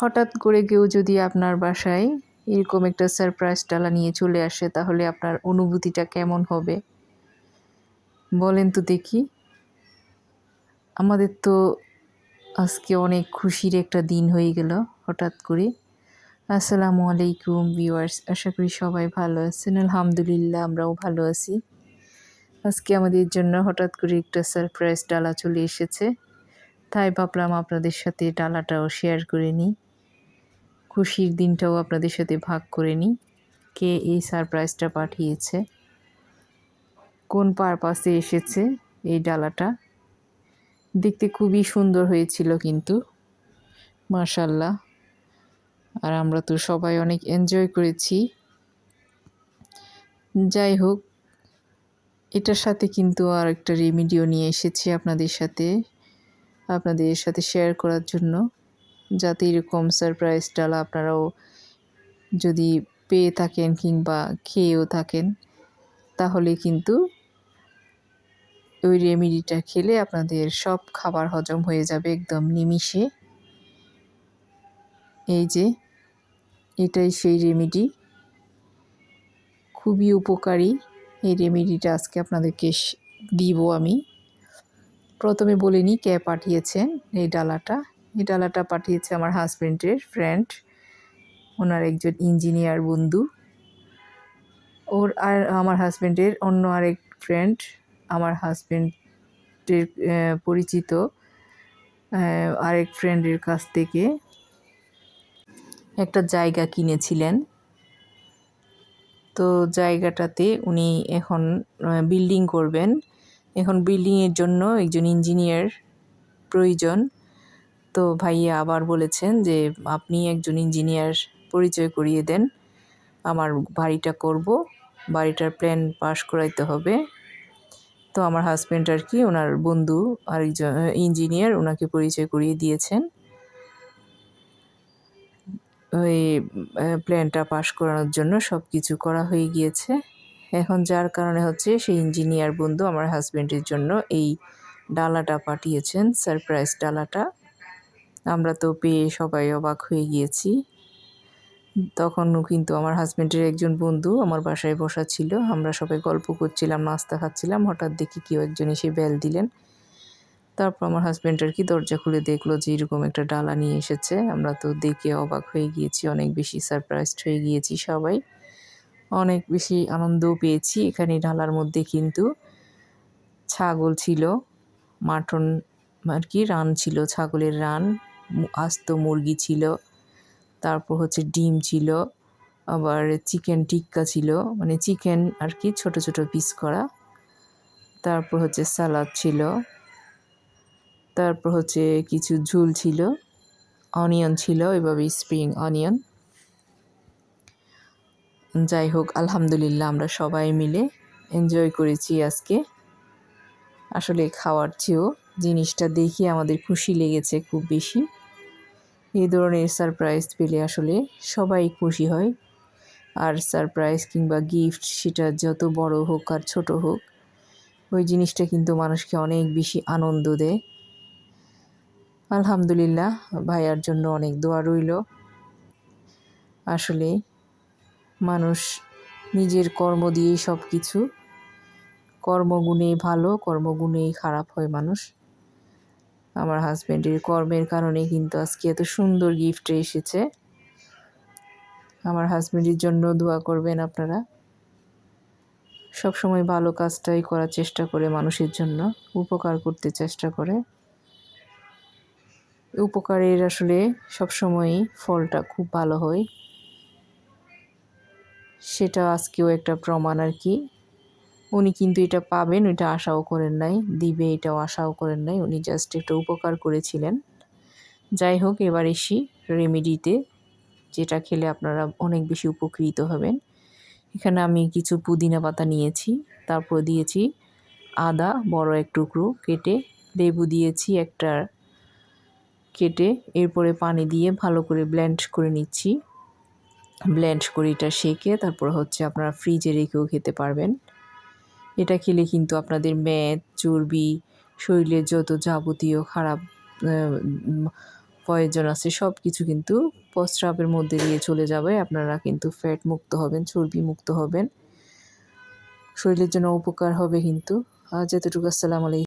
হঠাৎ করে কেউ যদি আপনার বাসায় এরকম একটা সারপ্রাইজ ডালা নিয়ে চলে আসে, তাহলে আপনার অনুভূতিটা কেমন হবে? বলেন তো দেখি। আমাদের তো আজকে অনেক খুশির একটা দিন হয়ে গেল হঠাৎ করে। আসসালামু আলাইকুম ভিউয়ার্স আশা করি সবাই ভালো আছেন। আলহামদুলিল্লাহ, আমরাও ভালো আছি। আজকে আমাদের জন্য হঠাৎ করে একটা সারপ্রাইজ ডালা চলে এসেছে। তাই ভাবলাম আপনাদের সাথে ডালাটাও শেয়ার করে নিই। খুশির দিনটাও আপনাদের সাথে ভাগ করে নিই। কে এই সারপ্রাইজটা পাঠিয়েছে? কোন পারপাসে এসেছে এই ডালাটা? দেখতে খুবই সুন্দর হয়েছিল কিন্তু মাশাল্লাহ আর আমরা তো সবাই অনেক এনজয় করেছি। যাই হোক, এটার সাথে কিন্তু আর একটা রেমিডিও নিয়ে এসেছি আপনাদের সাথে আপনাদের সাথে শেয়ার করার জন্য। যাতে এরকম সারপ্রাইজ ডালা আপনারাও যদি পেয়ে থাকেন কিংবা খেয়েও থাকেন, তাহলে কিন্তু ওই রেমিডিটা খেলে আপনাদের সব খাবার হজম হয়ে যাবে একদম নিমিষে। এই যে, এটাই সেই রেমিডি খুবই উপকারী এই রেমিডিটা আজকে আপনাদেরকে দিব আমি। প্রথমে বলিনি কে পাঠিয়েছেন এই ডালাটা। এই ডালাটা পাঠিয়েছে আমার হাজব্যান্ডের ফ্রেন্ড ওনার একজন ইঞ্জিনিয়ার বন্ধু। ওর আর আমার হাজব্যান্ডের অন্য আরেক ফ্রেন্ড আমার হাজব্যান্ডের পরিচিত আরেক ফ্রেন্ডের কাছ থেকে একটা জায়গা কিনেছিলেন। তো জায়গাটাতে উনি এখন বিল্ডিং করবেন। এখন বিল্ডিংয়ের জন্য একজন ইঞ্জিনিয়ার প্রয়োজন। তো ভাইয়া আবার বলেছেন যে, আপনি একজন ইঞ্জিনিয়ার পরিচয় করিয়ে দেন। আমার বাড়িটা করব। বাড়িটার প্ল্যান পাস করাইতে হবে। তো আমার হাজব্যান্ড আর কি, ওনার বন্ধু আরেকজন ইঞ্জিনিয়ার ওনাকে পরিচয় করিয়ে দিয়েছেন। ওই প্ল্যানটা পাশ করানোর জন্য সব কিছু করা হয়ে গিয়েছে। এখন যার কারণে হচ্ছে, সেই ইঞ্জিনিয়ার বন্ধু আমার হাজব্যান্ডের জন্য এই ডালাটা পাঠিয়েছেন সারপ্রাইজ ডালাটা। আমরা তো পেয়ে সবাই অবাক হয়ে গিয়েছি। তখনও কিন্তু আমার হাজব্যান্ডের একজন বন্ধু আমার বাসায় বসা ছিল। আমরা সবাই গল্প করছিলাম, নাস্তা খাচ্ছিলাম। হঠাৎ দেখি কেউ একজন এসে বেল দিলেন। তারপর আমার হাজব্যান্ড আর কি দরজা খুলে দেখল যে এরকম একটা ডালা নিয়ে এসেছে। আমরা তো দেখে অবাক হয়ে গিয়েছি, অনেক বেশি সারপ্রাইজড হয়ে গিয়েছি সবাই। অনেক বেশি আনন্দও পেয়েছি এখানে ডালার মধ্যে কিন্তু। ছাগল ছিল, মাটন আর কি রান ছিল, ছাগলের রান। আস্ত মুরগি ছিল। তারপর হচ্ছে ডিম ছিল। আবার চিকেন টিক্কা ছিল। মানে চিকেন আর কি ছোট ছোট পিস করা। তারপর হচ্ছে সালাদ ছিল। তারপর হচ্ছে কিছু ঝুল ছিল। অনিয়ন ছিল এভাবে স্প্রিং অনিয়ন যাই হোক, আলহামদুলিল্লাহ আমরা সবাই মিলে এনজয় করেছি আজকে। আসলে খাওয়ার চেয়েও জিনিসটা দেখে আমাদের খুশি লেগেছে খুব বেশি। এই ধরনের সারপ্রাইজ পেলে আসলে সবাই খুশি হয়। আর সারপ্রাইজ কিংবা গিফট সেটা যত বড় হোক আর ছোট হোক, ওই জিনিসটা কিন্তু মানুষকে অনেক বেশি আনন্দ দেয়। আলহামদুলিল্লাহ, ভাইয়ার জন্য অনেক দোয়া রইল। আসলে মানুষ নিজের কর্ম দিয়েই সব কিছু কর্মগুণে ভালো, কর্মগুণেই খারাপ হয় মানুষ। আমার হাজব্যান্ডের কর্মের কারণে কিন্তু আজকে এত সুন্দর গিফট এসেছে। আমার হাজব্যান্ডের জন্য দোয়া করবেন আপনারা। সবসময় ভালো কাজটাই করার চেষ্টা করে মানুষের জন্য, উপকার করতে চেষ্টা করে। উপকারের আসলে সবসময়ই ফলটা খুব ভালো হয়। সেটা আজকেও একটা প্রমাণ আর কি। উনি কিন্তু এটা পাবেন, ওইটা আশাও করেন নাই, দিবে এটাও আশাও করেন নাই, উনি জাস্ট একটা উপকার করেছিলেন। যাই হোক, এবার এসি রেমেডিতে যেটা খেলে আপনারা অনেক বেশি উপকৃত হবেন। এখানে আমি কিছু পুদিনা পাতা নিয়েছি, তারপর দিয়েছি আদা, বড় এক টুকরো, কেটে লেবু দিয়েছি একটা, কেটে এরপরে পানি দিয়ে ভালো করে ব্লেন্ড করে নিচ্ছি। ব্লেন্ড করে এটা সেকে, তারপর হচ্ছে আপনারা ফ্রিজে রেখেও খেতে পারবেন। এটা খেলে কিন্তু আপনাদের ম্যাদ চর্বি, শরীরের যত যাবতীয় খারাপ প্রয়োজন আছে সব কিছু কিন্তু প্রস্রাবের মধ্যে দিয়ে চলে যাবে। আপনারা কিন্তু ফ্যাট মুক্ত হবেন, চর্বি মুক্ত হবেন। শরীরের জন্য উপকার হবে কিন্তু। আজ এতটুকু আসসালামু আলাইকুম।